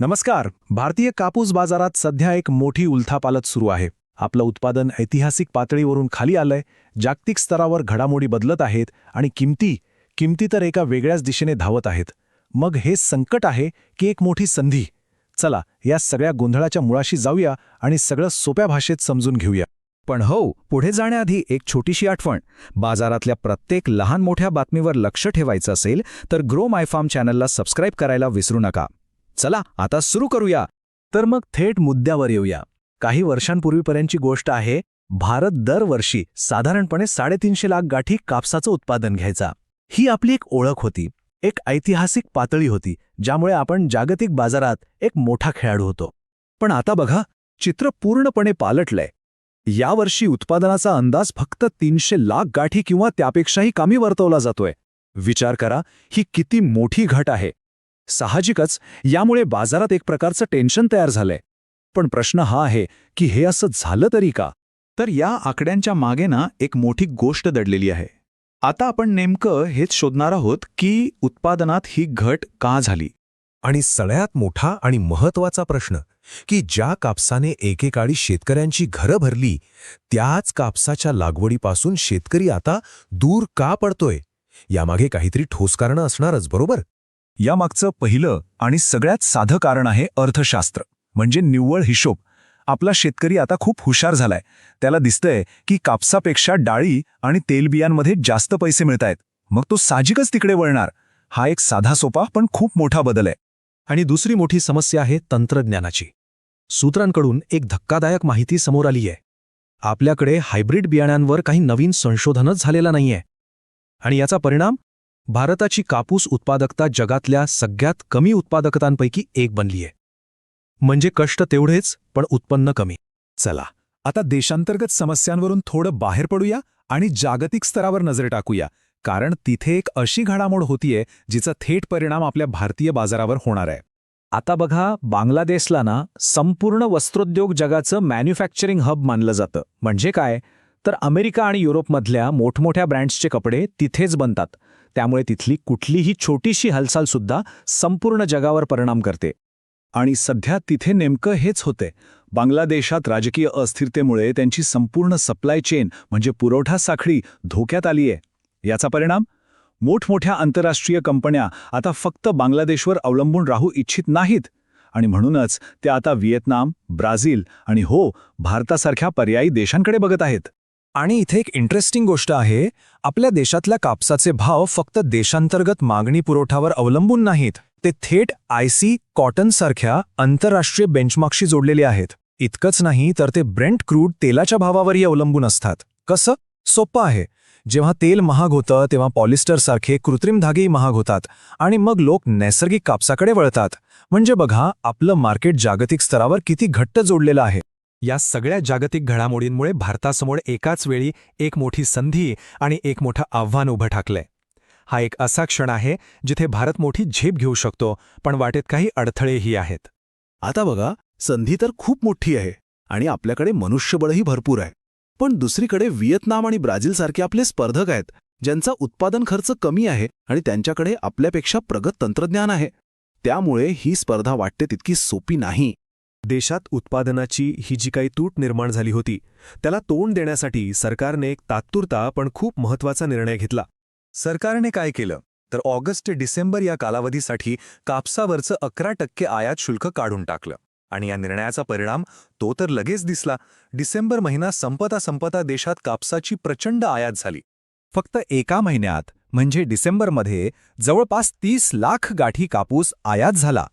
नमस्कार. भारतीय कापूस बाजारात सध्या एक मोठी उलथापालत सुरू आहे. आपलं उत्पादन ऐतिहासिक पातळीवरून खाली आलंय. जागतिक स्तरावर घडामोडी बदलत आहेत आणि किमती किमती तर एका वेगळ्याच दिशेने धावत आहेत. मग हे संकट आहे की एक मोठी संधी? चला या सगळ्या गोंधळाच्या मुळाशी जाऊया आणि सगळं सोप्या भाषेत समजून घेऊया. पण हो पुढे जाण्याआधी एक छोटीशी आठवण. बाजारातल्या प्रत्येक लहान मोठ्या बातमीवर लक्ष ठेवायचं असेल तर ग्रो माय फार्म चॅनलला सबस्क्राईब करायला विसरू नका. चला आता सुरू करूया. तर मग थेट मुद्द्यावर येऊया. काही वर्षांपूर्वीपर्यंतची गोष्ट आहे भारत दरवर्षी साधारणपणे साडेतीनशे लाख गाठी कापसाचं उत्पादन घ्यायचा. ही आपली एक ओळख होती. एक ऐतिहासिक पातळी होती ज्यामुळे आपण जागतिक बाजारात एक मोठा खेळाडू होतो. पण आता बघा चित्र पूर्णपणे पालटलंय. यावर्षी उत्पादनाचा अंदाज फक्त तीनशे लाख गाठी किंवा त्यापेक्षाही कमी वर्तवला जातोय. विचार करा ही किती मोठी घट आहे. साहजिकच यामुळे बाजारात एक प्रकारचं टेन्शन तयार झालंय. पण प्रश्न हा आहे की हे असं झालं तरी का? तर या आकड्यांच्या मागे ना एक मोठी गोष्ट दडलेली आहे. आता आपण नेमकं हेच शोधणार आहोत की उत्पादनात ही घट का झाली? आणि सगळ्यात मोठा आणि महत्त्वाचा प्रश्न की ज्या कापसाने एकेकाळी शेतकऱ्यांची घरं भरली त्याच कापसाच्या लागवडीपासून शेतकरी आता दूर का पडतोय? यामागे काहीतरी ठोस कारणं असणारच बरोबर? यामागचं पहिलं आणि सगळ्यात साधं कारण आहे अर्थशास्त्र. म्हणजे निव्वळ हिशोब. आपला शेतकरी आता खूप हुशार झालाय. त्याला दिसतंय की कापसापेक्षा डाळी आणि तेलबियांमध्ये जास्त पैसे मिळतायत. मग तो साहजिकच तिकडे वळणार. हा एक साधा सोपा पण खूप मोठा बदल आहे. आणि दुसरी मोठी समस्या आहे तंत्रज्ञानाची. सूत्रांकडून एक धक्कादायक माहिती समोर आली आहे. आपल्याकडे हायब्रिड बियाण्यांवर काही नवीन संशोधनच झालेलं नाहीये. आणि याचा परिणाम? भारताची कापूस उत्पादकता जगातल्या सगळ्यात कमी उत्पादकतांपैकी एक बनली आहे. म्हणजे कष्ट तेवढेच पण उत्पन्न कमी. चला आता देशांतर्गत समस्यांवरून थोडं बाहेर पडूया आणि जागतिक स्तरावर नजर टाकूया कारण तिथे एक अशी घडामोड होतीये जिचा थेट परिणाम आपल्या भारतीय बाजारावर होणार आहे. आता बघा बांगलादेशला ना संपूर्ण वस्त्रोद्योग जगाचं मॅन्युफॅक्चरिंग हब मानलं जातं. म्हणजे काय? तर अमेरिका आणि युरोपमधल्या मोठमोठ्या ब्रँड्सचे कपडे तिथेच बनतात. त्यामुळे तिथली कुठलीही छोटीशी हालचालसुद्धा संपूर्ण जगावर परिणाम करते. आणि सध्या तिथे नेमकं हेच होते बांगलादेशात राजकीय अस्थिरतेमुळे त्यांची संपूर्ण सप्लाय चेन म्हणजे पुरवठा साखळी धोक्यात आलीये. याचा परिणाम? मोठमोठ्या आंतरराष्ट्रीय कंपन्या आता फक्त बांगलादेशवर अवलंबून राहू इच्छित नाहीत. आणि म्हणूनच त्या आता व्हिएतनाम ब्राझील आणि हो भारतासारख्या पर्यायी देशांकडे बघत आहेत. आणि इथे एक इंटरेस्टिंग गोष्ट आहे आपल्या देशातल्या कापसाचे भाव फक्त देशांतर्गत मागणी पुरवठावर अवलंबून नाहीत. ते थेट आयसी कॉटनसारख्या आंतरराष्ट्रीय बेंचमार्कशी जोडलेले आहेत. इतकंच नाही तर ते ब्रेंट क्रूड तेलाच्या भावावरही अवलंबून असतात. कसं? सोपं आहे. जेव्हा तेल महाग होतं तेव्हा पॉलिस्टरसारखे कृत्रिम धागेही महाग होतात आणि मग लोक नैसर्गिक कापसाकडे वळतात. म्हणजे बघा आपलं मार्केट जागतिक स्तरावर किती घट्ट जोडलेलं आहे. या सगळ्या जागतिक घडामोडींमुळे भारतासमोर एकाच वेळी एक मोठी संधी आणि एक मोठं आव्हान उभं ठाकलंय. हा एक असा क्षण आहे जिथे भारत मोठी झेप घेऊ शकतो पण वाटेत काही अडथळेही आहेत. आता बघा संधी तर खूप मोठी आहे आणि आपल्याकडे मनुष्यबळही भरपूर आहे. पण दुसरीकडे व्हिएतनाम आणि ब्राझीलसारखे आपले स्पर्धक आहेत ज्यांचा उत्पादन खर्च कमी आहे आणि त्यांच्याकडे आपल्यापेक्षा प्रगत तंत्रज्ञान आहे. त्यामुळे ही स्पर्धा वाटते तितकी सोपी नाही. देशात उत्पादनाची ही जी काही तूट निर्माण झाली होती त्याला तोंड देण्यासाठी सरकारने एक तात्पुरता पण खूप महत्त्वाचा निर्णय घेतला. सरकारने काय केलं? तर ऑगस्ट ते डिसेंबर या कालावधीसाठी कापसावरचं अकरा टक्के आयात शुल्क काढून टाकलं. आणि या निर्णयाचा परिणाम तो तर लगेच दिसला. डिसेंबर महिना संपता संपता देशात कापसाची प्रचंड आयात झाली. फक्त एका महिन्यात म्हणजे डिसेंबरमध्ये जवळपास तीस लाख गाठी कापूस आयात झाला.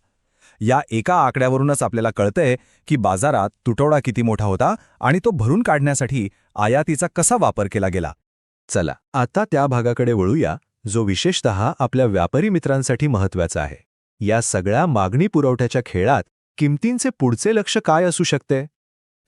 या एका आकड्यावरूनच आपल्याला कळतंय की बाजारात तुटवडा किती मोठा होता आणि तो भरून काढण्यासाठी आयातीचा कसा वापर केला गेला. चला आता त्या भागाकडे वळूया जो विशेषत आपल्या व्यापारी मित्रांसाठी महत्त्वाचा आहे. या सगळ्या मागणी पुरवठ्याच्या खेळात किमतींचे पुढचे लक्ष काय असू शकते?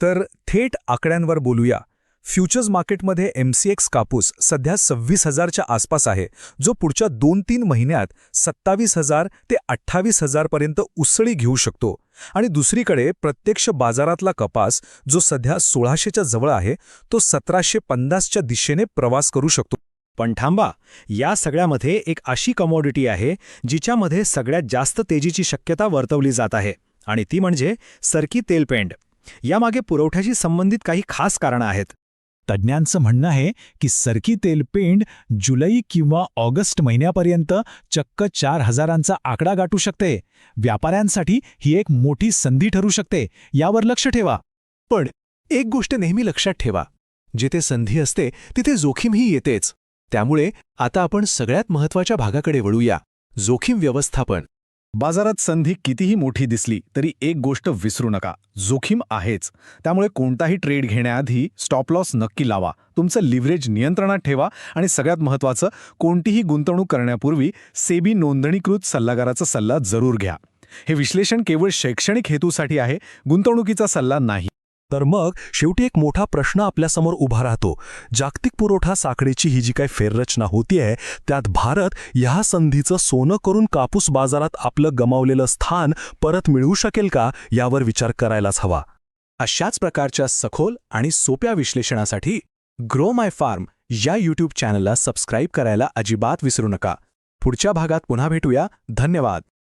तर थेट आकड्यांवर बोलूया. फ्युचर्स मार्केटमध्ये एमसीएक्स कापूस सध्या सव्वीस हजारच्या आसपास आहे जो पुढच्या दोन तीन महिन्यात सत्तावीस हजार ते अठ्ठावीस हजारपर्यंत उसळी घेऊ शकतो. आणि दुसरीकडे प्रत्यक्ष बाजारातला कपास जो सध्या सोळाशेच्या जवळ आहे तो सतराशे पन्नासच्या दिशेने प्रवास करू शकतो. पण थांबा या सगळ्यामध्ये एक अशी कमोडिटी आहे जिच्यामध्ये सगळ्यात जास्त तेजीची शक्यता वर्तवली जात आहे आणि ती म्हणजे सरकी तेलपेंड. यामागे पुरवठ्याशी संबंधित काही खास कारणं आहेत. तज्ज्ञांचं म्हणणं आहे की सरकी तेलपेंड जुलै किंवा ऑगस्ट महिन्यापर्यंत चक्क चार हजारांचा आकडा गाठू शकते. व्यापाऱ्यांसाठी ही एक मोठी संधी ठरू शकते यावर लक्ष ठेवा. पण एक गोष्ट नेहमी लक्षात ठेवा जिथे संधी असते तिथे जोखीमही येतेच. त्यामुळे आता आपण सगळ्यात महत्त्वाच्या भागाकडे वळूया जोखीम व्यवस्थापन. बाजारात संधी कितीही मोठी दिसली तरी एक गोष्ट विसरू नका. जोखीम आहेच. त्यामुळे कोणताही ट्रेड घेण्याआधी स्टॉप लॉस नक्की लावा. तुमचं लिव्हरेज नियंत्रणात ठेवा आणि सगळ्यात महत्त्वाचं कोणतीही गुंतवणूक करण्यापूर्वी सेबी नोंदणीकृत सल्लागाराचा सल्ला जरूर घ्या. हे विश्लेषण केवळ शैक्षणिक हेतूसाठी आहे गुंतवणुकीचा सल्ला नाही. तर मग शेवटी एक मोठा प्रश्न आपल्यासमोर उभा राहतो. जागतिक पुरवठा साखळीची ही जी काही फेररचना होतीये त्यात भारत ह्या संधीचं सोनं करून कापूस बाजारात आपलं गमावलेलं स्थान परत मिळवू शकेल का यावर विचार करायलाच हवा. अशाच प्रकारच्या सखोल आणि सोप्या विश्लेषणासाठी ग्रो माय फार्म या यूट्यूब चॅनलला सबस्क्राईब करायला अजिबात विसरू नका. पुढच्या भागात पुन्हा भेटूया. धन्यवाद.